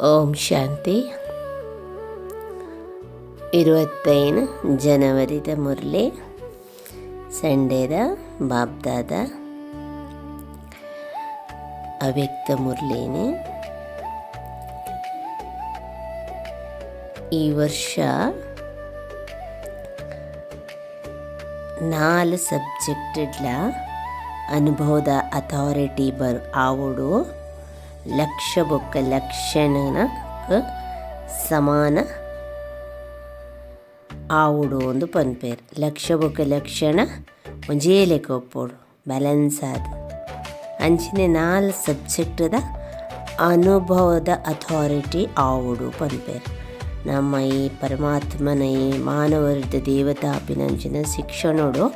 ಓಂ ಶಾಂತಿ ഇരുപത്തേഴ് ಜನವರಿದ ಮುರಳಿ ಸಂಡೇದ ಬಾಬ್ದಾದ ಅವ್ಯಕ್ತ ಮುರಳಿನೇ ಈ ವರ್ಷ ನಾಲ್ ಸಬ್ಜೆಕ್ಟ್ಲ ಅನುಭವದ ಅಥಾರಿಟಿ ಬರ್ ಆವಡು ಲಕ್ಷ ಬೊಕ್ಕ ಲಕ್ಷಣನ ಸಮಾನ ಆವುಡು ಒಂದು ಪನ್ಪೇರು. ಲಕ್ಷ ಬೊಕ್ಕ ಲಕ್ಷಣ, ಒಂಜೇ ಲೆಕ್ಕ ಒಪ್ಪೋಡು, ಬ್ಯಾಲೆನ್ಸ್ ಆದ. ಅಂಚಿನ ನಾಲ್ ಸಬ್ಜೆಕ್ಟದ ಅನುಭವದ ಅಥಾರಿಟಿ ಆವುಡು ಪನ್ಪೇರು. ನಮ್ಮ ಈ ಪರಮಾತ್ಮನ ಈ ಮಾನವರದ ದೇವತಾಪಿನಂಚಿನ ಶಿಕ್ಷಣೋಡು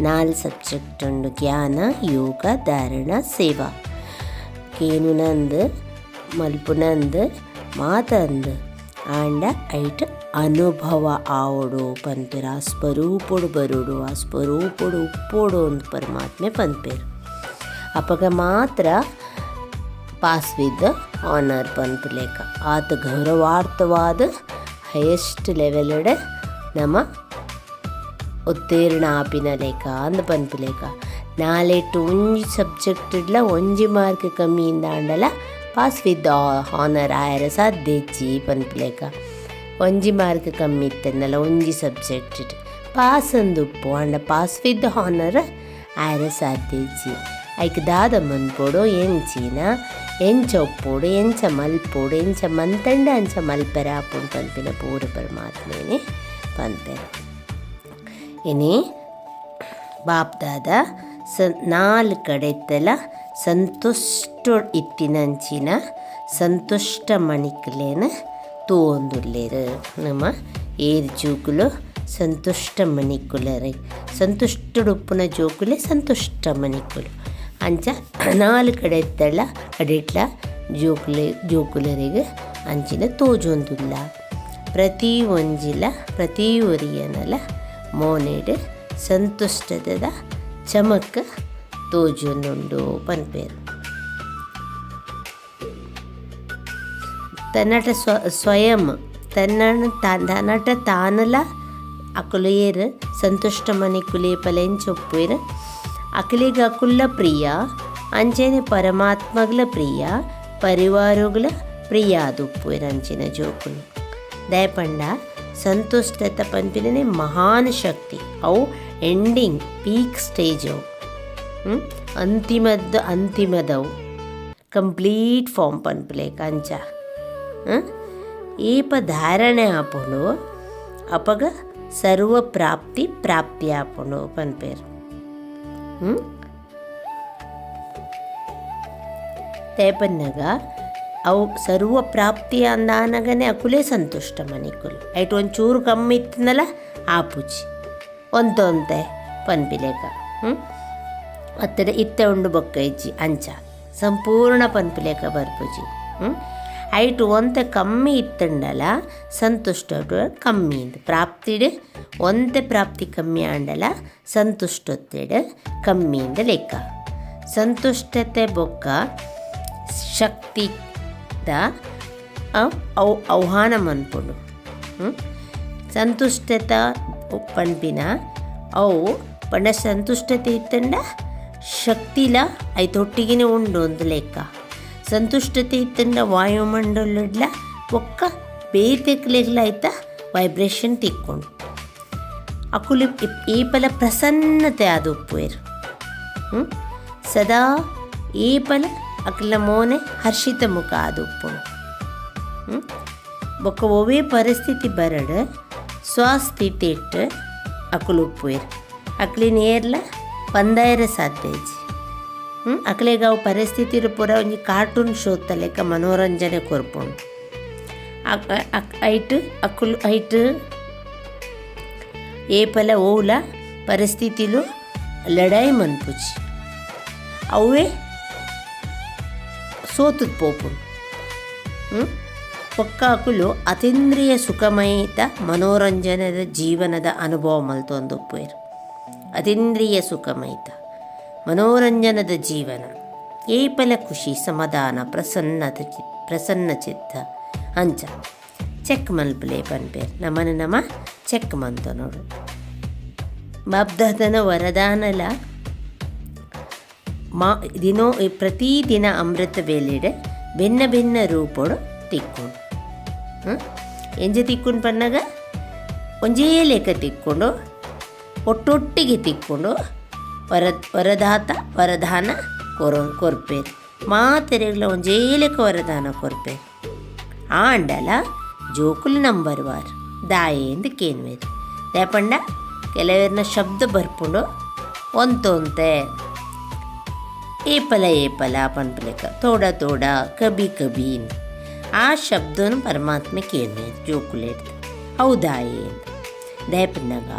ನಾಲ್ ಸಬ್ಜೆಕ್ಟ್ ಉಂಡು ಜ್ಞಾನ, ಯೋಗ, ಧಾರಣ, ಸೇವಾ. ಕೇನುನಂದು ಮಲ್ಪುನಂದು, ಮಾತಂದು. ಆಂಡ ಐಟ್ ಅನುಭವ ಆವಡು ಪನ್ಪೇರು ಆ ಸ್ವರೂಪಡು ಬರುಡು ಆ ಸ್ವರೂಪಡು ಉಪ್ಪೋಡು ಒಂದು ಪರಮಾತ್ಮೆ ಪನ್ಪೇರು. ಅಪಗ ಮಾತ್ರ ಪಾಸ್ ವಿದ್ ಆನರ್ ಪನ್ಪುಲೇಕ ಆತ ಗೌರವಾರ್ಥವಾದ ಹೈಯೆಸ್ಟ್ ಲೆವೆಲ್ಡ್ ನಮ್ಮ ಉತ್ತೀರ್ಣ ಆಪಿನ ಲೇಖ ಅಂದ ಪನ್ಪುಲೇಕ ನಾಲೆಟ್ಟು ಒಂಜಿ ಸಬ್ಜೆಕ್ಟ್ಲ ಒಂಜಿ ಮಾರ್ಕ್ ಕಮ್ಮಿಯಿಂದ ಆಂಡಲ ಪಾಸ್ ವಿತ್ ಹಾನರ್ ಆಯರ ಸಾಧ್ಯಚ್ಚಿ ಪನ್ಪುಲೇಕ. ಒಂಜಿ ಮಾರ್ಕ್ ಕಮ್ಮಿ ಇತ್ತಂದಲ್ಲ ಒಂಜಿ ಸಬ್ಜೆಕ್ಟ್ ಪಾಸ್ ಅಂದುಪ್ಪು ಆಂಡ ಪಾಸ್ ವಿತ್ ಹಾನರ್ ಆಯರ ಸಾಧ್ಯಚ್ಚಿ ಐಕ್ ದಾದ ಮನ್ಪೋಡು ಎಂಚಿನ, ಎಂಚ ಒಪ್ಪೋಡು, ಎಂಚ ಮಲ್ಪೋಡು, ಎಂಚ ಮಂತಂಡ ಅಂಚ ಮಲ್ಪೆರ ಆಪುಂಡು ಪನ್ಪಿನ ಪೂರ ಪರಮಾತ್ಮೇನೆ ಪನ್ಪೆರ. ಇನಿ ಬಾಪ್ದಾದ ಸ ನಾಲ್ ಕಡೆತ್ತಲ ಸಂತುಷ್ಟ ಇತ್ತಿನಂಚಿನ ಸಂತುಷ್ಟ ಮಣಿಕ್ಲೇನ ತೋಂದುಲ್ಲೇರು ನಮ್ಮ ಏರ್ ಜೋಕುಲು ಸಂತುಷ್ಟ ಮಣಿಕುಲರು ಸಂತುಷ್ಟ ಉಪ್ಪುನ ಜೋಕುಲೆ ಸಂತುಷ್ಟ ಮಣಿಕುಲು. ಅಂಚ ನಾಲ್ಕು ಕಡೆತ್ತಲ ಕಡೆಟ್ಲ ಜೋಕುಲೆ, ಜೋಕುಲರಿಗೆ ಅಂಚಿನ ತೋಜೊಂದುಲ್ಲ. ಪ್ರತಿ ಒಂಜಿಲ, ಪ್ರತಿ ಒರಿಯನಲ ಮೋನೆಡ್ ಸಂತುಷ್ಟದ ಚಮಕ್ ತೋಜೊಂದುಂಡು ಪನ್ಪೇರು ತನ್ನಟ ಸ್ವ, ಸ್ವಯಂ ತನ್ನ ತನ್ನಟ ತಾನಲ ಅಕುಲು ಏರು ಸಂತುಷ್ಟ ಮನಿ ಕುಲೆ ಪಲೆಂಚೊಪ್ಪೇರು ಅಕಲಿಗ ಅಕುಲ್ಲ ಪ್ರಿಯ ಅಂಚೆನೆ ಪರಮಾತ್ಮಗಳ ಪ್ರಿಯ ಪರಿವಾರಗಳ ಪ್ರಿಯ ಅದುಪ್ಪೇರು ಅಂಚಿನ ಜೋಕುಲು. ದಯಪಂಡ, ಸಂತುಷ್ಟತ ಪನ್ಪಿನೇ ಮಹಾನ್ ಶಕ್ತಿ. ಅವು ಎಂಡಿಂಗ್, ಪೀಕ್ ಸ್ಟೇಜ್. ಅವು ಅಂತಿಮದ ಅಂತಿಮದವು. ಕಂಪ್ಲೀಟ್ ಫಾರ್ಮ್ ಪನ್ಪುಲೆ, ಕಂಚ. ಏಪ ಧಾರಣೆ ಆಪುಂಡು ಅಪಗ ಸರ್ವ ಪ್ರಾಪ್ತಿ ಪ್ರಾಪ್ತಿ ಆಪುಂಡು ಪನ್ಪೇರು ತೇಪನ್ನಗ ಅವು ಸರ್ವ ಪ್ರಾಪ್ತಿ ಅಂದಾನಗನೆ ಅಕುಲೇ ಸಂತುಷ್ಟ ಮನಿಕುಲ್. ಐಟ್ ಒಂಚೂರು ಕಮ್ಮಿ ಇತ್ತನಲ್ಲ ಆಪುಜಿ ಒಂತೊಂತೆ ಪನ್ಪಿಲೇಕ ಹ್ಞೂ ಇತ್ತ ಉಂಡು ಬೊಕ್ಕ ಇಜ್ಜಿ, ಅಂಚ. ಸಂಪೂರ್ಣ ಪನ್ಪಿಲೇಕ ಬರ್ಪುಜಿ. ಐಟ್ ಒಂತೆ ಕಮ್ಮಿ ಇತ್ತಂಡಲ ಸಂತುಷ್ಟ ಕಮ್ಮಿ ಇಂದು. ಪ್ರಾಪ್ತಿಡ್, ಒಂತೆ ಪ್ರಾಪ್ತಿ ಕಮ್ಮಿ ಆಂಡಲ ಕಮ್ಮಿ ಕಮ್ಮಿಯಿಂದ ಲೆಕ್ಕ. ಸಂತುಷ್ಟತೆ ಬೊಕ್ಕ ಶಕ್ತಿ ದ ಅವು ಆಹ್ವಾನ ಮನ್ಪುಡು ಸಂತುಷ್ಟತ ಪಣ್ಪಿನ ಅವು ಪಂಡ ಸಂತುಷ್ಟತೆ ಇತ್ತಂಡ ಶಕ್ತಿಲ ಐತೊಟ್ಟಿಗೆನೆ ಉಂಡು ಒಂದು ಲೆಕ್ಕ. ಸಂತುಷ್ಟತೆ ಇತ್ತಂಡ ವಾಯುಮಂಡಲಡ್ಲ ಒಕ್ಕ ಬೇತೆಕ್ಲೆಗ್ಲ ಐತ ವೈಬ್ರೇಷನ್ ತಿಕ್ಕೊಂಡು. ಅಕುಲಿ ಏಪಲ ಪ್ರಸನ್ನತೆ ಆದ ಉಪ್ಪುವೇರು ಸದಾ ಏಪಲ ಅಕ್ಲ ಮೋನೆ ಹರ್ಷಿತ ಮುಖ ಆದ ಉಪ್ಪು ಹ್ಞೂ ಬೊಕ್ಕ ಒವೇ ಪರಿಸ್ಥಿತಿ ಬರಡು ಸ್ವಸ್ಥಿತಿ ಇಟ್ಟು ಅಕುಲು ಉಪ್ಪುವೇರು ಅಕ್ಲಿ ನೇರ್ಲ ಪಂದಾಯರ ಸಾಧ್ಯಜಿ ಹ್ಞೂ ಅಕ್ಲೆಗೆ ಅವು ಪರಿಸ್ಥಿತಿ ಪೂರ ಒಂಜಿ ಕಾರ್ಟೂನ್ ಶೋ ಲೆಕ್ಕ ಮನೋರಂಜನೆ ಕೊರ್ಪುಂಡು ಐಟ್ ಅಕುಲು ಐಟ್ ಏಪಲ ಓಲ ಪರಿಸ್ಥಿತಿಲು ಲಡಾಯಿ ಮನ್ಪುಜಿ ಅವೇ ಸೋತುದು ಪೋಪುಂಡು ಹ್ಞೂ ಪೊಕ್ಕಾಕುಲು ಅತೀಂದ್ರಿಯ ಸುಖಮಯಿತ ಮನೋರಂಜನದ ಜೀವನದ ಅನುಭವ ಮಲ್ತೊಂದು ಉಪ್ಪೇರು ಅತೀಂದ್ರಿಯ ಸುಖಮಯಿತ ಮನೋರಂಜನದ ಜೀವನ. ಏಪಲ ಖುಷಿ ಸಮಾಧಾನ ಪ್ರಸನ್ನದ ಚಿ, ಪ್ರಸನ್ನ ಚಿತ್ತ. ಅಂಚ, ಚೆಕ್ ಮಲ್ಪಲೆ ಪನ್ಪೇರ್. ನಮ್ಮನೆ ನಮ್ಮ ಚೆಕ್ ಮಂತ ನೋಡು. ಬಾಬ್ದಾದನ ವರದಾನಲ ಮಾ, ದಿನೋ ಪ್ರತಿದಿನ ಅಮೃತ ವೇಲಿಡೆ ಭಿನ್ನ ಭಿನ್ನ ರೂಪೋಡು ತಿಕ್ಕೊಂಡು. ಎಂಜ ತಿಕ್ಕೊಂಡು ಬಂದಾಗ ಒಂಜೇ ಲೆಕ್ಕ ತಿಕ್ಕೊಂಡು ಒಟ್ಟೊಟ್ಟಿಗೆ ತಿಕ್ಕೊಂಡು ವರ, ವರದಾತ, ವರದಾನ, ಕೊರ, ಕೊರ್ಪೇರು. ಮಾತೆರೆಗಳ ಒಂಜೇ ಲೆಕ್ಕ ವರದಾನ, ಕೊರ್ಪೇರು. ಆಂಡಲ, ಜೋಕುಲು ನಂಬರ್ ವಾರ್, ದಾಯೆ ಎಂದು ಕೇನ್ವೇರು. ದಯಪಂಡ ಕೆಲವರನ್ನ ಶಬ್ದ ಬರ್ಪುಂಡು, ಒಂತೊಂತೆ. ಏಪಲ ಏಪಲ, ಪನ್ಪಲೆಕ, ತೋಡ ತೋಡ, ಕಬಿ ಕಬಿ ಅಂತ. ಆ ಶಬ್ದನು ಪರಮಾತ್ಮ ಕೇಳ್ಮೇದು ಜೋಕುಲೇಟ್ ಹೌದಾಯೇ ದಯ ದಯಪನ್ನಾಗ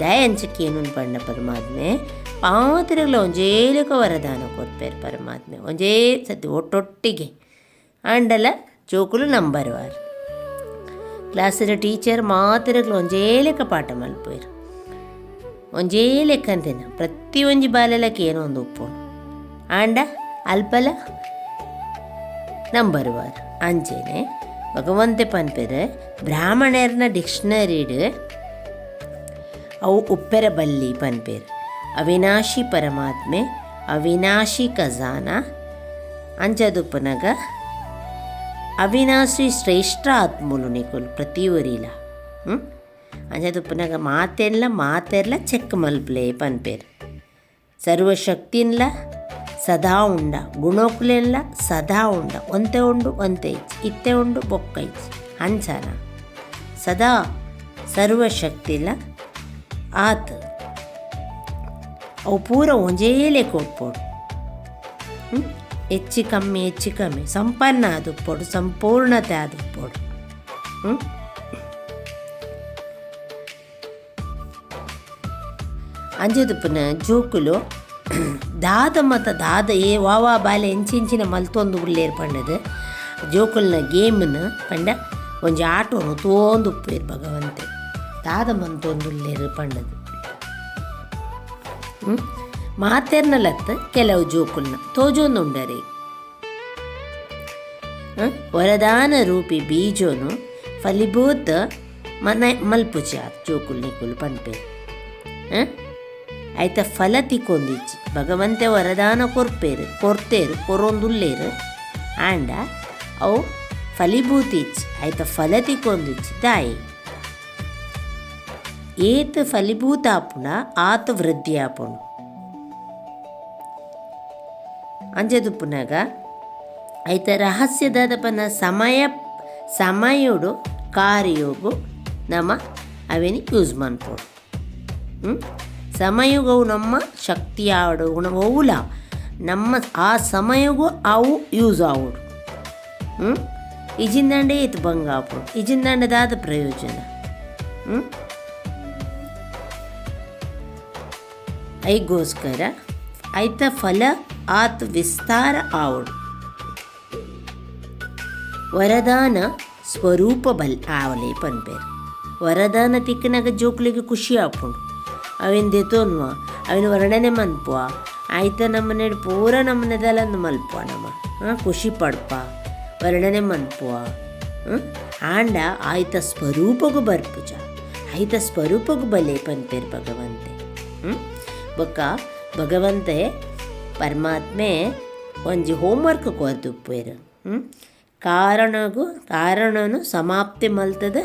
ದಯ ಅಂಚಕೇನು ಪಂಡ ಪರಮಾತ್ಮೆ? ಪಾತ್ರಗಳ ಒಂಜೇಲಕ ವರದಾನ ಕೊಡ್ಪೇರು ಪರಮಾತ್ಮೆ. ಒಂಜೇ ಸತಿ ಒಟ್ಟೊಟ್ಟಿಗೆ. ಆಂಡಲ ಜೋಕುಲು ನಂಬರ್ ವಾರ್ ಕ್ಲಾಸಿನ ಟೀಚರ್ ಮಾತ್ರಗಳು ಒಂಜೇ ಪಾಠ ಮಲ್ಪೋಯ್ರು ಒಂಜೇ ಲೆಕ್ಕ ಪ್ರತಿ ಒಂಜಿ ಬಾಲೆಲಕ್ಕೆ ಏನೋ ಒಂದು ಉಪ್ಪು ಆಂಡ ಅಲ್ಪಲ ನಂಬರ್ ಅಂಚೆನೆ ಭಗವಂತೆ ಪನ್ಪೆರೆ, ಬ್ರಾಹ್ಮಣರ್ನ ಡಿಕ್ಷನರಿಡ್, ಅವು ಉಪ್ಪೆರ ಬಲ್ಲಿ ಪನ್ಪೇರು. ಅವಿನಾಶಿ ಪರಮಾತ್ಮೆ, ಅವಿನಾಶಿ ಖಜಾನ, ಅಂಜದುಪ್ಪನಗ, ಅವಿನಾಶಿ ಶ್ರೇಷ್ಠ ಆತ್ಮುಲು ನಿಕುಲು ಪ್ರತಿ ಒರಿಲ ಹ್ಞೂ ಅಂಚದುಪ್ಪನಗ ಮಾತೆಲ್ಲ ಮಾತೆರ್ಲ ಚೆಕ್ ಮಲ್ಪಲೆ ಪನ್ಪೇರು. ಸರ್ವಶಕ್ತಿನ್ಲ ಸದಾ ಉಂಡ. ಗುಣೋಕ್ಲೆಲ್ಲ ಸದಾ ಉಂಡ. ಒಂತೆ ಉಂಡು, ಒಂತೆ ಇತ್ತೆ ಉಂಡು, ಬೊಕ್ಕ ಇಚ್ ಹಂಚನ. ಸದಾ ಸರ್ವಶಕ್ತಿಲ ಆತ. ಅವು ಪೂರ ಒಂಜೇಲೆ ಹ್ಮ್? ಹೆಚ್ಚು ಕಮ್ಮಿ ಹೆಚ್ಚು ಕಮ್ಮಿ. ಸಂಪನ್ನ ಆದುಪ್ಪೋಡು ಸಂಪೂರ್ಣತೆ ಆದುಪ್ಪೋಡು ಹ್ಞೂ ಅಂಜದುಪ್ಪನ ಜೋಕುಲು ದಾದ ಮತ ದಾದ ಏ ವಾವಾ ಬಾಲೆ ಎಂಚಿಂಚಿನ ಮಲ್ತೊಂದು ಉಳ್ಳೇರು ಪಂಡದು ಜೋಕುಲ್ನ ಗೇಮ್ನ ಪಂಡ ಒಂಜಿ ಆಟೋನು ತೋಂದು ಉಪ್ಪೇರು ಭಗವಂತೆ. ದಾದ ಮಂತೊಂದು ಉಳ್ಳೇರು ಪಂಡದು ಮಾತೆರ್ನ ಲತ್ತ ಕೆಲವು ಜೋಕುಲ್ನ ತೋಜೋಂದುಂಡರೆ? ವರದಾನ ರೂಪಿ ಬೀಜೋನು ಫಲಿಭೂತ ಮನೆ ಮಲ್ಪುಚ ಜೋಕುಲ್ ನಿಕುಲ್ ಪನ್ಪೆ. ಹ? ಐತ ಫಲ ತಿಕ್ಕೊಂದಿಚ್ಚಿ ಭಗವಂತೆ ವರದಾನ ಕೊರ್ಪೇರು, ಕೊರ್ತೇರು, ಕೊರೊಂದುಲ್ಲೇರು. ಆಂಡ ಅವು ಫಲಿಭೂತಿಚ್ಚಿ ಐತ ಫಲ ತಿಕ್ಕೊಂದಿಚ್ಚಿ ತಾಯಿ, ಏತ್ ಫಲಿಭೂತ ಆಪುಣ ಆತ ವೃದ್ಧಿ ಆಪುಂಡು ಅಂಜದುಪ್ಪುನಾಗ ಐತ ರಹಸ್ಯದಾದಪನ ಸಮಯ, ಸಮಯುಡು ಕಾರ್ಯೋಗು ನಮ ಅವೇನಿ ಯೂಸ್ ಮಾಡ್ಬೋದು ಹ್ಞೂ ಸಮಯವು ನಮ್ಮ ಶಕ್ತಿ ಆವಡು ಅವಲ ನಮ್ಮ ಆ ಸಮಯಗೂ ಅವು ಯೂಸ್ ಆವಡು ಹ್ಞೂ ಇಜಿಂದಂಡೆ ಇತ್ತು ಭಂಗ ಆಪುಡು ಇಜಿಂದಂಡದಾದ ಪ್ರಯೋಜನ. ಹ್ಞೂ ಐಗೋಸ್ಕರ ಐತ ಫಲ ಆತ್ ವಿಸ್ತಾರ ಆವಡು ವರದಾನ ಸ್ವರೂಪ ಬಲ್ ಆವಲೆ ಪನ್ಪೇರು. ವರದಾನ ತಿಕ್ಕನಾಗ ಜೋಕ್ಲಿಗೆ ಖುಷಿ ಆಪುಂಡು ಅವೇನು ದೆತೋನ್ವ ಅವಿನ್ ವರ್ಣನೆ ಮನ್ಪುವ. ಆಯ್ತ ನಮ್ಮನೆ ಪೂರ ನಮ್ಮನೆದಲ್ಲಂದು ಮಲ್ಪುವ ನಮ್ಮ ಹಾಂ ಖುಷಿ ಪಡ್ಪ, ವರ್ಣನೆ ಮನ್ಪುವ? ಆಂಡ ಆಯ್ತ ಸ್ವರೂಪಗೂ ಬರ್ಪುಜ, ಆಯ್ತ ಸ್ವರೂಪಗೂ ಬಲೆ ಪಂತೇರ್ ಭಗವಂತೆ. ಹ್ಞೂ ಬೊಕ್ಕ ಭಗವಂತೆ ಪರಮಾತ್ಮೆ ಒಂಜಿ ಹೋಮ್ವರ್ಕ್ ಕೊರ್ದುಪ್ಪೇರು ಹ್ಞೂ ಕಾರಣಗೂ, ಕಾರಣನು ಸಮಾಪ್ತಿ ಮಲ್ತದ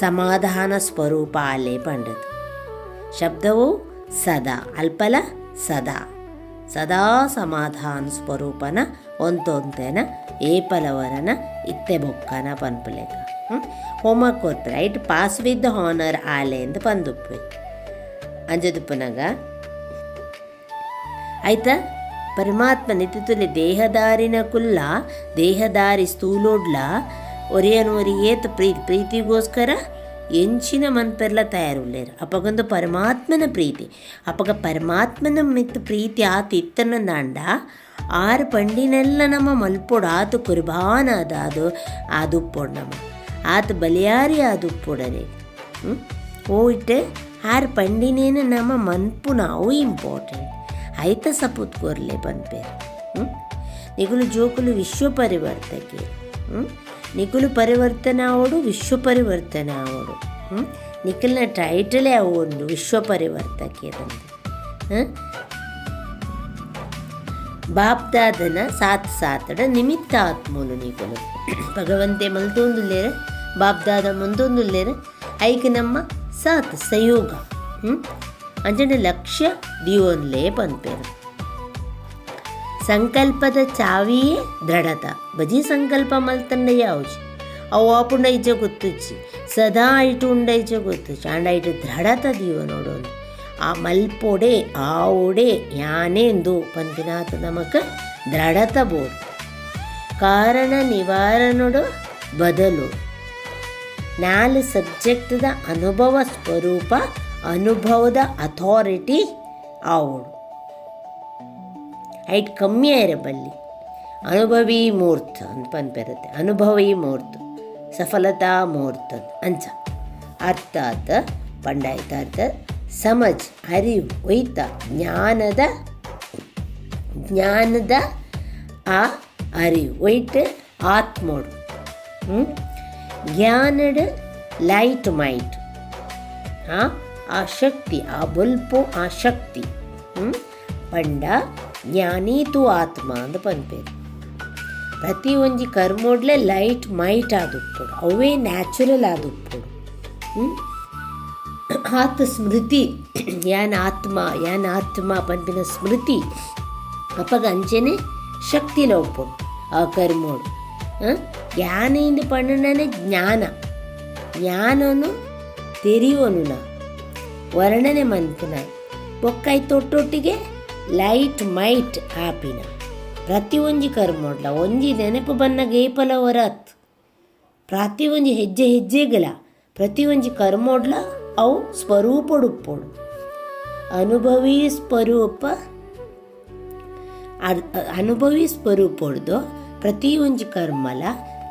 ಸಮಾಧಾನ ಸ್ವರೂಪ ಆಲೆ ಪಂಡದು. ಶಬ್ದವು ಸದಾ, ಅಲ್ಪಲ ಸದಾ. ಸದಾ ಸಮಾಧಾನ ಸ್ವರೂಪನ ಒಂತೊಂತೆನ ಏಪಲವರನ ಇತ್ತೆ ಬೊಕ್ಕನ ಪನ್ಪುಲೆಕ. ಹೋಮ್ವರ್ಕ್ ಕೊರ್ಪೆ ರೈಟ್ ಪಾಸ್ ವಿತ್ ಹಾನರ್ ಆಲೆ ಅಂತ ಪಂದುಪ್ಪೆ ಅಂಜದುಪ್ಪನಾಗ ಆಯ್ತಾ? ಪರಮಾತ್ಮ ನಿತಿತುಲೆ ದೇಹದಾರಿನ ಕುಲ್ಲ, ದೇಹದಾರಿ ಸ್ಥೂಲೋಡ್ಲ ಒರಿಯನ್ ಒರಿ ಏತ ಪ್ರೀತಿ ಪ್ರೀತಿಗೋಸ್ಕರ ಎಂಚಿನ ಮನ್ಪೆರ್ಲ ತಯಾರುಳ್ಳೇರು ಅಪಗೊಂದು ಪರಮಾತ್ಮನ ಪ್ರೀತಿ. ಅಪಗ ಪರಮಾತ್ಮನ ಮಿತ್ ಪ್ರೀತಿ ಆತ ಇತ್ತನ ದಾಂಡ ಆರು ಪಂಡಿನೆಲ್ಲ ನಮ್ಮ ಮಲ್ಪೊಡು ಆತು ಕುರ್ಬಾನ ಅದ ಅದು ಆದುಪ್ಪೊಡು ನಮ್ಮ ಆತ ಬಲಿಯಾರಿ ಆದುಪ್ಪೊಡರೆ. ಹ್ಞೂ ಹೋಯ್ட்டு ಆರು ಪಂಡಿನೇನು ನಮ್ಮ ಮನ್ಪು ನಾವು ಇಂಪಾರ್ಟೆಂಟ್. ಐತ ಸಪೂತ್ ಕೊರ್ಲೆ ಬಂದ್ಬೇರು ನಿಗುಲು ಜೋಕುಲು ವಿಶ್ವ ಪರಿವರ್ತಕ್ಕೆ ಹ್ಞೂ ನಿಖಲು ಪರಿವರ್ತನೆ ಅವಡು ವಿಶ್ವ ಪರಿವರ್ತನೆ ಆವಡು ಹ್ಞೂ ನಿಖಿಲ್ನ ಟೈಟಲೇ ಒಂದು ವಿಶ್ವ ಪರಿವರ್ತಕೆ ಹಾಂ ಬಾಪ್ದಾದನ ಸಾತ್ ಸಾತಡ ನಿಮಿತ್ತ ಆತ್ಮೂಲು ನಿಖಲು ಭಗವಂತೆ ಮಲ್ತೊಂದುಲ್ಲೇರ, ಬಾಪ್ದಾದ ಮುಂದೊಂದುಲ್ಲೇರ, ಐಕ ನಮ್ಮ ಸಾತ್ ಸಯೋಗ. ಹ್ಞೂ ಅಂಜನ ಲಕ್ಷ್ಯ ದಿಯೋನ್ಲೇ ಪನ್ಪೇರು. ಸಂಕಲ್ಪದ ಚಾವಿಯೇ ದೃಢತ. ಬಜಿ ಸಂಕಲ್ಪ ಮಲ್ತಂಡ ಯಾವುದು ಅವು ಆಪುಂಡ ಇಜ್ಜ ಗೊತ್ತುಚ್ಚಿ ಸದಾ ಇಟ್ಟು ಇಜ್ಜ ಗೊತ್ತುಚ್ಚಿ ಅಂಡ ಇಟ್ಟು ದೃಢತ ದೀವ ನೋಡೋನು ಆ ಮಲ್ಪೊಡೆ, ಆ ಒಡೆ, ಯಾನೇಂದು ಪಂಪಿನಾಥ ನಮಕ ದೃಢತ ಬೋಡು ಕಾರಣ ನಿವಾರಣೋಡು ಬದಲು. ನಾಲ್ ಸಬ್ಜೆಕ್ಟ್ದ ಅನುಭವ ಸ್ವರೂಪ, ಅನುಭವದ ಅಥಾರಿಟಿ ಆವೋಡು ಐಟ್ ಕಮ್ಮಿ ಇರಬಲ್ಲಿ ಅನುಭವಿ ಮೂರ್ತ ಅಂತ ಪನ್ಪೆರುತ್ತೆ ಅನುಭವಿ ಮೂರ್ತ. ಸಫಲತಾ ಮೂರ್ತ ಅಂಚ. ಅರ್ಥಾತ್ ಪಂಡಾಯ್ತ ಅರ್ಥ ಸಮಜ್, ಅರಿವು, ಒಯ್ತ, ಜ್ಞಾನದ ಜ್ಞಾನದ, ಆ, ಅರಿವು. ಒಯ್ಟ್ ಆತ್ಮೋಡು. ಜ್ಞಾನದ, ಲೈಟ್ ಮೈಟ್. ಆ ಶಕ್ತಿ, ಆ ಬಲ್ಪು, ಆ ಶಕ್ತಿ. ಪಂಡ ಜ್ಞಾನಿ ತು ಆತ್ಮ ಅಂತ ಪನ್ಪೇರು ಪ್ರತಿ ಒಂಜಿ ಕರ್ಮೋಡ್ಲೆ ಲೈಟ್ ಮೈಟ್ ಆದುಪ್ಪುಡು ಅವೇ ನ್ಯಾಚುರಲ್ ಆದುಪ್ಪುಡು ಆತ ಸ್ಮೃತಿ, ಯಾನ್ ಆತ್ಮ ಯಾನ್ ಆತ್ಮ ಪನ್ಪಿನ ಸ್ಮೃತಿ ಅಪ್ಪಗ ಅಂಚೆನೆ ಶಕ್ತಿ ಒಪ್ಪುಡು ಆ ಕರ್ಮೋಡು. ಜ್ಞಾನಿಂದ ಪಣ್ಣನೆ ಜ್ಞಾನ. ಜ್ಞಾನನು ತೆರಿಯೋನು ವರ್ಣನೆ ಮನ್ಪುನ ಬೊಕ್ಕಾಯ್ ತೊಟ್ಟೊಟ್ಟಿಗೆ ಲೈಟ್ ಮೈಟ್ ಆಪಿನ. ಪ್ರತಿ ಒಂಜಿ ಕರ್ಮೊಡ್ಲ, ಒಂಜಿ ನೆನಪು ಬನ್ನ ಗೇಪಲ ಪ್ರತಿ ಒಂಜಿ ಹೆಜ್ಜೆ ಹೆಜ್ಜೆಗಳ ಪ್ರತಿ ಒಂಜಿ ಕರ್ಮೊಡ್ಲ ಅವು ಸ್ವರೂಪಡುಪ್ಪೊಡು ಅನುಭವಿ ಸ್ವರೂಪ ಅನುಭವಿ ಸ್ವರೂಪಡ್ದು ಪ್ರತಿ ಒಂಜಿ ಕರ್ಮಲ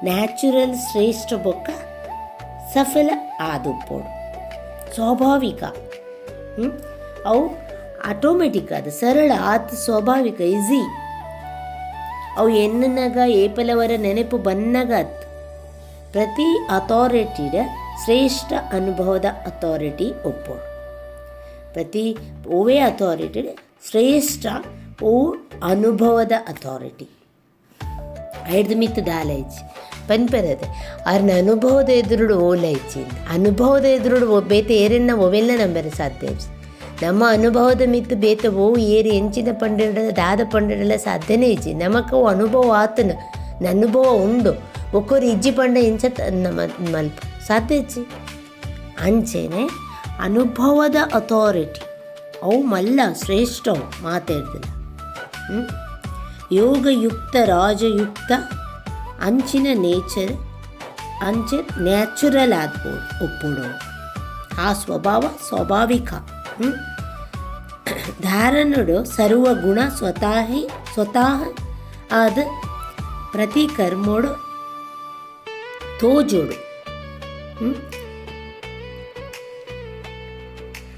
ನ್ಯಾಚುರಲ್ ಶ್ರೇಷ್ಠ ಬೊಕ್ಕ ಸಫಲ ಆದುಪ್ಪೋಡು. ಸ್ವಾಭಾವಿಕ ಅವು ಆಟೋಮೆಟಿಕ್ ಅದು ಸರಳ ಆತ ಸ್ವಾಭಾವಿಕ ಈಸಿ ಅವು ಎನ್ನನಾಗ, ಏಪಲವರ ನೆನಪು ಬನ್ನಗತ್ ಪ್ರತಿ ಅಥಾರಿಟಿಡ ಶ್ರೇಷ್ಠ ಅನುಭವದ ಅಥಾರಿಟಿ ಒಪ್ಪು. ಪ್ರತಿ ಓವೇ ಅಥಾರಿಟಿ ಶ್ರೇಷ್ಠ ಓ ಅನುಭವದ ಅಥಾರಿಟಿ ಐದು ಮಿತ್ತು ದಾಲೈಚಿ. ಪನ್ಪೆರದೆ ಅವ್ರನ್ನ ಅನುಭವದ ಎದುರುಡು ಓಲೈಚಿ. ಅನುಭವದ ಎದುರುಡು ಬೇತೆ ಏರೆನ್ನ ಒವೆಲ್ಲ ನಂಬರ ಸಾಧ್ಯ ನಮ್ಮ ಅನುಭವದ ಬೇತ ಓ ಏರಿ ಎಂಚಿನ ಪಂಡಿಡ ದಾದ ಪಂಡಿಡಲ ಸಾಧ್ಯನೇ ಇಜ್ಜಿ ನಮಕ ಅನುಭವ ಆತನ ಅನುಭವ ಉಂಡು. ಒಕ್ಕೊರು ಇಜ್ಜಿ ಪಂಡ ಇಂಚ ನಮ್ಮ, ಮಲ್ಪ. ಸಾಧ್ಯ ಇಜ್ಜಿ ಅಂಚೆನೆ, ಅನುಭವದ ಅಥಾರಿಟಿ ಅವು ಮಲ್ಲ, ಶ್ರೇಷ್ಠವು ಮಾತಾಡ್ದಿಲ್ಲ ಯೋಗಯುಕ್ತ, ರಾಜಯುಕ್ತ, ಅಂಚಿನ ನೇಚರ್ ಅಂಚೆ ನ್ಯಾಚುರಲ್ ಆದ್ಬೋದು ಒಪ್ಪುಡು ಆ ಸ್ವಭಾವ, ಸ್ವಾಭಾವಿಕ. ಧಾರಣಡು ಸರ್ವ ಗುಣ ಸ್ವತಃ ಸ್ವತಃ ಆದ ಪ್ರತಿ ಕರ್ಮೋಡು ತೋಜೋಡು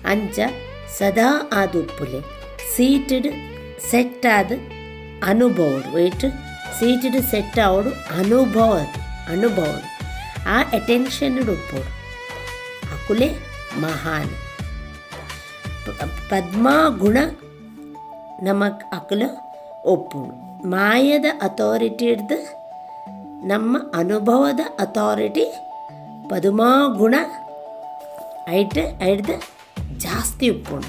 ಅಂಚ ಸದಾ ಆದುಪ್ಪುಲೆ ಸೀಟಡ್ ಸೆಟ್ ಆದ ಅನುಭವಡು. ವೇಟ್ ಸೀಟಡ್ ಸೆಟ್ ಆವಡು ಅನುಭವ ಅನುಭವ ಆ ಅಟೆನ್ಷನ್ ಉಪ್ಪೋಡು. ಅಕುಲೆ ಮಹಾನ್. ಪದ್ಮಾ ಗುಣ ನಮಕ್ ಅಕಲ ಒಪ್ಪುಡು ಮಾಯದ ಅಥಾರಿಟಿ ಹಿಡ್ದು ನಮ್ಮ ಅನುಭವದ ಅಥಾರಿಟಿ ಪದ್ಮ ಗುಣ ಐಟ್ ಹಿಡ್ದು ಜಾಸ್ತಿ ಉಪ್ಪುಂಡು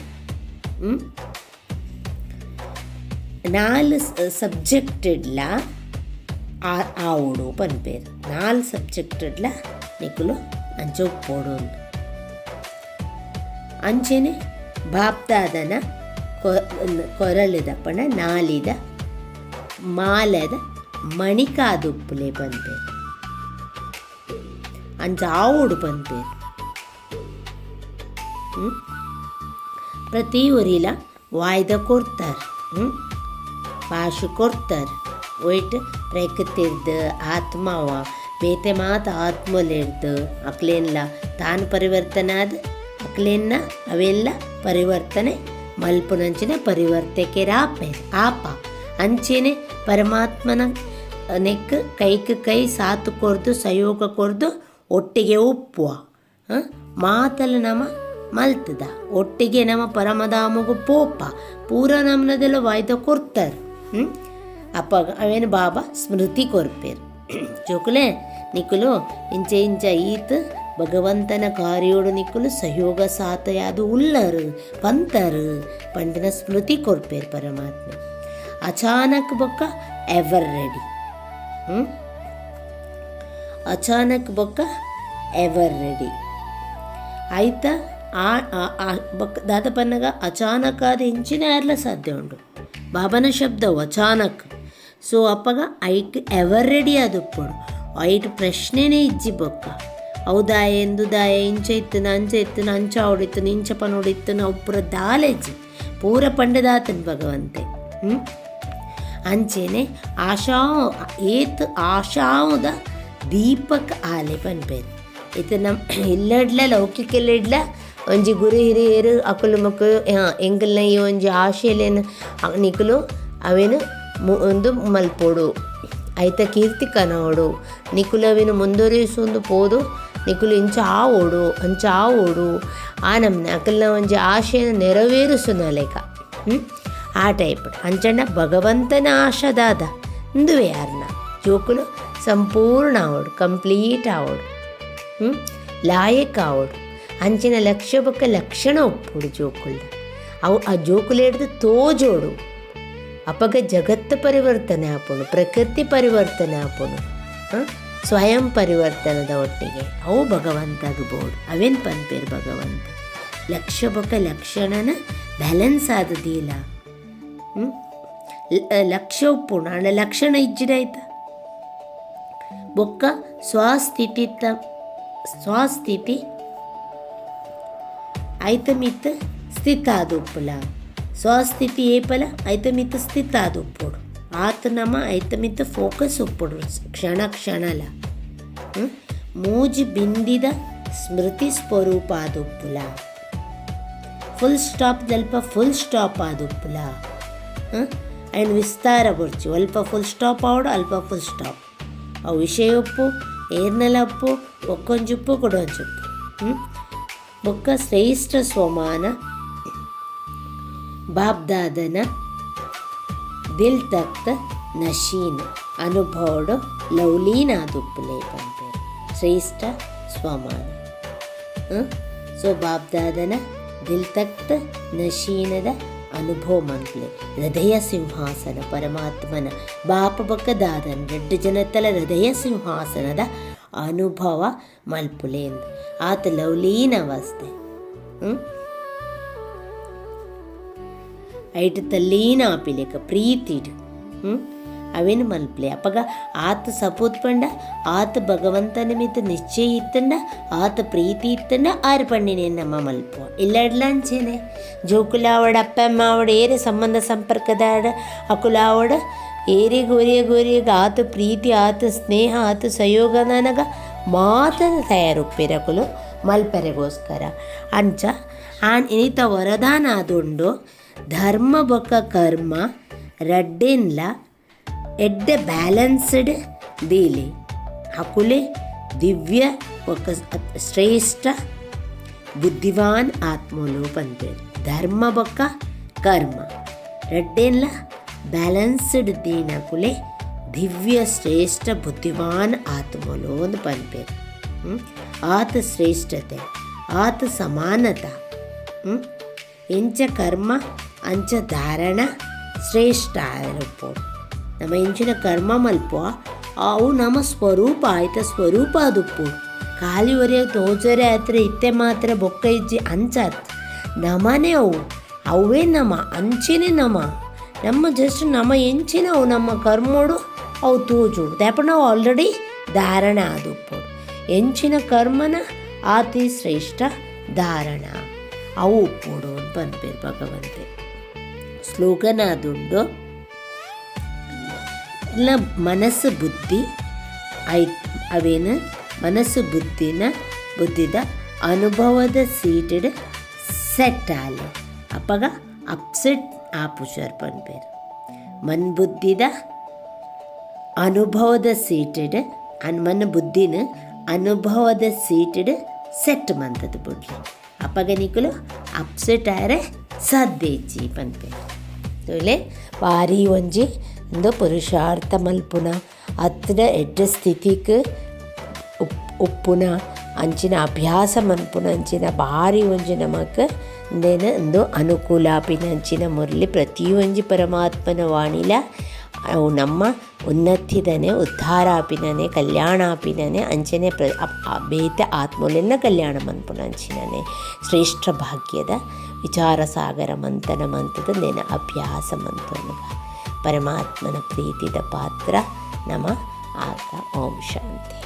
ನಾಲ್ ಸಬ್ಜೆಕ್ಟೆಡ್ಲ ಪನ್ ಪನ್ಪೇರು. ನಾಲ್ ಸಬ್ಜೆಕ್ಟೆಡ್ಲ ನಿಕ್ಕಲು ಅಂಚ ಉಪ್ಪೋಡು ಅಂಚೆನೆ ಬಾಪ್ದಾದನ ಕೊರಳಿದ ಪಣ, ನಾಲಿದ ಮಾಲದ ಮಣಿಕಾದುಪ್ಪುಲೆ ಬಂತೆ ಅಂಚ ಆವುಡು ಪನ್ಪೇರು ಪ್ರತಿ ಊರಿಲ ವಾಯ್ದ ಕೊಡ್ತಾರೆ. ಪಾಶು ಕೊಡ್ತಾರೆ. ಒಯ್ಟ್ ಪ್ರಕೃತಿರ್ದು ಆತ್ಮವ, ಬೇತೆ ಮಾತ ಆತ್ಮಲಿರ್ದು, ಅಕ್ಲೇನ್ಲ ತಾನು ಪರಿವರ್ತನೆ ಆದ ಅಕ್ಲೇನ್ನ ಅವೆಲ್ಲ ಪರಿವರ್ತನೆ, ಮಲ್ಪುನಂಚಿನ ಪರಿವರ್ತಕೆ ರಾಪೆ ಆಪ. ಅಂಚೆನೆ ಪರಮಾತ್ಮನ ನೆಕ್ ಕೈക്ക് ಕೈ ಸಾತು ಕೊರ್ದು ಸಹಯೋಗ ಕೊರ್ದು, ಒಟ್ಟಿಗೆ ಉಪ್ಪುವ ಹಾಂ? ಮಾತಲ್ಲ ನಮ ಮಲ್ತದ. ಒಟ್ಟಿಗೆ ನಮ್ಮ ಪರಮಧಾಮಗು ಪೋಪ. ಪೂರ ನಮ್ನದೆಲ್ಲ ವಾಯ್ದ ಕೊಡ್ತಾರೆ ಹ್ಞೂ ಅಪ್ಪ, ಅವೇನು ಬಾಬಾ, ಸ್ಮೃತಿ ಕೊರ್ಪೇರು. ಜೋಕುಲೆ, ನಿಕುಲು, ಇಂಚ ಇಂಚ ಈತ್ ಭಗವಂತನ ಕಾರ್ಯೋಡು ನಿಕ್ಕಲು ಸಹಯೋಗ ಯಾದು ಉಲ್ಲರು, ಪಂತರು, ಪಂಡನ ಸ್ಮೃತಿ ಕೊರ್ಪೇರು ಪರಮಾತ್ಮ. ಅಚಾನಕ್ ಬೊಕ್ಕ ಎವರ್ ರೆಡಿ ಅಚಾನಕ್ ಬೊಕ್ಕ ಎವರ್ ರೆಡಿ ಆಯ್ತಾ? ಬೊಕ್ಕ ಪನ್ನಗ ಅಚಾನಕ್ ಆದ ಹೆಂಚಿನ ಯಾರ್ಲ ಸಾಧ್ಯ ಉಂಡು? ಬಾಬನ ಶಬ್ದ ಅಚಾನಕ್. ಸೊ ಅಪ್ಪಗ ಐಟ್ ಎವರ್ ರೆಡಿ ಆದಪ್ಪಡು. ಐಟ್ ಪ್ರಶ್ನೆನೇ ಇಜ್ಜಿ ಬೊಕ್ಕ. ಹೌದಾ ಎಂದು ದಾಯ, ಇಂಚ ಇತ್ತು ಅಂಚ ಇತ್ತು ನಂಚ ಹೊಡಿತು ಇಂಚ ಪನ ಹೊಡಿತು ನಾವು ಪೂರ ದಾಲೆಜ್ಜಿ ಪೂರ ಪಂಡದಾತನ್ ಭಗವಂತೆ. ಹ್ಞೂ ಅಂಚೇನೆ ಆಶಾ, ಏತ್ ಆಶಾವುದ ದೀಪಕ್ ಆಲೆ ಪನ್ಪೇರು ಇತ್ತು ನಮ್ಮ ಇಲ್ಲಡ್ಲ ಲೌಕಿಕ ಇಡ್ಲ, ಒಂಜಿ ಗುರು ಹಿರಿಯರು ಅಕುಲು ಮಕ್ಕಳು ಎಂಗಲ್ನ ಈ ಒಂಜಿ ಆಶೆಲೇನು ನಿಕಲು ಅವೇನು ಒಂದು ಮಲ್ಪೋಡು. ಐತ ಕೀರ್ತಿ ಕನೋಡು ನಿಕುಲು ಅವೇನು ಮುಂದುವರಿಸೊಂದು ಪೋದು ನಿಕುಲು ಇಂಚ ಆ ಓಡು ಅಂಚ ಆ ಓಡು ಆ ನಮ್ನೆ ಅಕಲ್ನ ಒಂಜಿ ಆಶೆಯನ್ನು ನೆರವೇರಿಸು ಲೆಕ್ಕ ಹ್ಞೂ ಆ ಟೈಪ್ ಅಂಚಣ್ಣ ಭಗವಂತನ ಆಶದಾದ ಇಂದುವೆ ಯಾರನ್ನ ಜೋಕುಲು ಸಂಪೂರ್ಣ ಆವಡು ಕಂಪ್ಲೀಟ್ ಆವಡು ಹ್ಞೂ ಲಾಯಕ್ ಆವಡು ಅಂಚಿನ ಲಕ್ಷ್ಯ ಬೊಕ್ಕ ಲಕ್ಷಣ ಒಪ್ಪುಡು ಜೋಕುಲ್ದ ಅವು ಆ ಜೋಕುಲು ಹಿಡ್ದು ತೋಜೋಡು ಅಪಗ ಜಗತ್ತು ಪರಿವರ್ತನೆ ಆಪುಣು ಪ್ರಕೃತಿ ಪರಿವರ್ತನೆ ಆಪುಣು ಸ್ವಯಂ ಪರಿವರ್ತನದ ಒಟ್ಟಿಗೆ. ಅವು ಭಗವಂತಗಬಹುದು ಅವೇನ್ ಪನ್ಪೇರು ಭಗವಂತ? ಲಕ್ಷ ಬೊಕ ಲಕ್ಷಣನ ಬ್ಯಾಲೆನ್ಸ್ ಆದದಿಲ್ಲ ಹ್ಮ್? ಲಕ್ಷ್ಯ ಉಪ್ಪುಣ ಅಣ್ಣ ಲಕ್ಷಣ ಇಜ್ಜಿಡಾಯ್ತಾ ಬೊಕ್ಕ ಸ್ವಸ್ಥಿತಿ ತ ಸ್ವಸ್ಥಿತಿ, ಐತಮಿತ್ ಸ್ಥಿತ ಆದುಪ್ಪುಲ ಸ್ವಸ್ಥಿತಿ ಏಪಲ ಐತಮಿತ ಸ್ಥಿತ ಆದುಪ್ಪುಡು ಆತ ನಮ ಐತಮಿತ ಫೋಕಸ್ ಉಪ್ಪುಡು ಕ್ಷಣ ಕ್ಷಣಲ? ಮೂಜಿ ಬಿಂದಿದ ಸ್ಮೃತಿ ಸ್ವರೂಪ ಆದುಪ್ಪುಲ ಫುಲ್ ಸ್ಟಾಪ್ ದಲ್ಪ ಫುಲ್ ಸ್ಟಾಪ್ ಆದುಪ್ಪುಲ ಆ್ಯಂಡ್ ವಿಸ್ತಾರ ಬರ್ಚು. ಅಲ್ಪ ಫುಲ್ ಸ್ಟಾಪ್ ಆವಡು, ಅಲ್ಪ ಫುಲ್ ಸ್ಟಾಪ್. ಅವು ವಿಷಯ ಉಪ್ಪು ಏರ್ನೆಲ ಉಪ್ಪು ಒಕ್ಕೊಂಜುಪ್ಪು, ಕೊಡೊಂಜುಪ್ಪು. ಹ್ಞೂ ಬೊಕ್ಕ ಶ್ರೇಷ್ಠ ಸ್ವಮಾನ ಬಾಬ್ದಾದನ ದಿಲ್ ತಕ್ತ ನಶೀನ್ ಅನುಭವಡು ಲವ್ಲೀನಾದುಪ್ಪುಲೆ ಬಂದೆ ಶ್ರೇಷ್ಠ ಸ್ವಮಾನ. ಸೊ ಬಾಬ್ದಾದನ ದಿಲ್ ತಕ್ತ ನಶೀನದ ಅನುಭವ ಮಂತ್ಲೆ. ಹೃದಯ ಸಿಂಹಾಸನ ಪರಮಾತ್ಮನ ಬಾಪ ಬಕ್ಕದಾದನ್ ರೆಡ್ಡು ಜನತಲ ಹೃದಯ ಸಿಂಹಾಸನದ ಅನುಭವ ಮಲ್ಪುಲೆ ಆತ ಲವ್ಲೀನ ಅವಸ್ಥೆ ಹ್ಞೂ ತಲ್ಲೀನ ಆಪಿಲೆಕ ಪ್ರೀತಿಡು ಹ್ಞೂ ಅವೇನು ಮಲ್ಪಲೆ? ಅಪ್ಪಗ ಆತ ಸಪೋತ್ ಪಂಡ, ಆತ ಭಗವಂತನ ಮಿತ ನಿಶ್ಚಯ ಇತ್ತಂಡ, ಆತ ಪ್ರೀತಿ ಇತ್ತಂಡ, ಆರು ಪಂಡಿನ ನಮ್ಮ ಮಲ್ಪುವ. ಇಲ್ಲ ಇಡ್ಲಾಂಚೇನೆ ಜೋಕುಲಾವಡ ಅಪ್ಪ, ಅಮ್ಮ ಆವಡ ಏರೆ ಸಂಬಂಧ ಸಂಪರ್ಕದಾಡ ಅಕುಲಾವಡ ಏರೆ ಗೋರಿಯ ಗೋರಿಯಗ ಆತ ಪ್ರೀತಿ, ಆತ ಸ್ನೇಹ, ಆತ ಸಹಯೋಗ ನನಗ ಮಾತನ ತಯಾರುಪ್ಪಿರಕುಲು ಮಲ್ಪರೆಗೋಸ್ಕರ. ಅಂಚ, ಆನ್ ಇನಿತ ವರದಾನ ಆದುಂಡು ಧರ್ಮ ಬೊಕ್ಕ ಕರ್ಮ, ರಡ್ಡೆನ್ಲ, ಎಡ್ಡೆ ಬ್ಯಾಲೆನ್ಸ್ಡ್ ದೀಲಿ ಹಕುಲೆ, ದಿವ್ಯ ఒక ಶ್ರೇಷ್ಠ, ಬುದ್ಧಿವಾನ್ ಆತ್ಮಲು ಪಂತೇರು ಧರ್ಮ ಬೊಕ್ಕ ಕರ್ಮ, ರಡ್ಡೆನ್ಲ ಬ್ಯಾಲೆನ್ಸ್ಡ್ ದೀನಕುಲೆ ದಿವ್ಯ, ಶ್ರೇಷ್ಠ, ಬುದ್ಧಿವಾನ್ ಆತ್ಮಲು ಒಂದು ಪಂಪೇರು? ಆತ ಶ್ರೇಷ್ಠತೆ, ಆತ ಸಮಾನತ? ಎಂಚ ಕರ್ಮ ಅಂಚ ಧಾರಣ ಶ್ರೇಷ್ಠ ಆಯರಪ್ಪೋಡು ನಮ್ಮ ಎಂಚಿನ ಕರ್ಮ ಮಲ್ಪ. ಅವು ನಮ್ಮ ಸ್ವರೂಪ, ಆಯ್ತ ಸ್ವರೂಪ ಅದುಪ್ಪು. ಖಾಲಿ ಒರೆಯ ತೋಚರೆ ಹತ್ರ ಇತ್ತೆ ಮಾತ್ರ ಬೊಕ್ಕ ಇಜ್ಜಿ ಅಂಚತ್. ನಮನೇ ಅವು, ಅವೇ ನಮ ಅಂಚಿನೇ ನಮ ನಮ್ಮ ಜಸ್ಟ್ ನಮ್ಮ ಎಂಚಿನ ಅವು, ನಮ್ಮ ಕರ್ಮೋಡು ಅವು ತೋಜೋಡು. ದ್ಯಾಪ ನಾವು ಆಲ್ರೆಡಿ ಧಾರಣ ಆದುಪ್ಪು ಎಂಚಿನ ಕರ್ಮನ ಆತಿ ಶ್ರೇಷ್ಠ ಧಾರಣ. ಅವು ಉಪ್ಪುಡು ಅಂತ ಭಗವಂತೆ. ಸ್ಲೋಗನ ಅದುಂಡು ಇಲ್ಲ ಮನಸ್ಸು ಬುದ್ಧಿ ಐ ಅವೇನು ಮನಸ್ಸು ಬುದ್ಧಿನ ಬುದ್ಧಿದ ಅನುಭವದ ಸೀಟೆಡ್ ಸೆಟ್ ಆಲೆ ಅಪ್ಪಗ ಅಪ್ಸೆಟ್ ಆಪುಷರ್ ಪನ್ಪೇರು ಮನ್ ಬುದ್ಧಿದ ಅನುಭವದ ಸೀಟೆಡ್ ಅನ್ ಮನ ಬುದ್ಧಿನ ಅನುಭವದ ಸೀಟೆಡ್ ಸೆಟ್ ಮಂತದ ಬುಡ್ಲಿ ಅಪ್ಪಗ ನಿಕುಲು ಅಪ್ಸೆಟ್ ಆಯರೆ ಸಾಧ್ಯ ಇಜ್ಜಿ ಪನ್ಪೆ ಬಾರಿ ಒಂಜಿ ಒಂದು ಪುರುಷಾರ್ಥ ಮಲ್ಪುನ. അത്ര ಎಡ್ಡ ಸ್ಥಿತಿಕ್ ಉಪ್, ಉಪ್ಪುನ, ಅಂಚಿನ ಅಭ್ಯಾಸ ಮನ್ಪುನ ಅಂಚಿನ ಭಾರಿ ಒಂಜಿ ನಮಕ್ ಇಂದೇನ ಇಂದು ಅನುಕೂಲ ಆಪಿನ ಅಂಚಿನ ಮುರಳಿ ಪ್ರತಿಯೊಂಜಿ ಪರಮಾತ್ಮನ ವಾಣಿಲ. ಅವು ನಮ್ಮ ಉನ್ನತಿದನೆ ಉದ್ಧಾರ ಆಪಿನನೆ ಕಲ್ಯಾಣ ಆಪಿನನೆ ಅಂಚನೆ ಪ್ರ ಬೇತೆ ಕಲ್ಯಾಣ ಮನ್ಪುನ ಅಂಚಿನನೆ. ಶ್ರೇಷ್ಠ ಭಾಗ್ಯದ ವಿಚಾರ ಸಾಗರ ಮಂಥನ ಮಂತದ ನೆನ ಅಭ್ಯಾಸ ಮಂತೋನುಗ ಪರಮಾತ್ಮನ ಪ್ರೀತಿದ ಪಾತ್ರ ನಮ ಆತ ಓಂ ಶಾಂತಿ.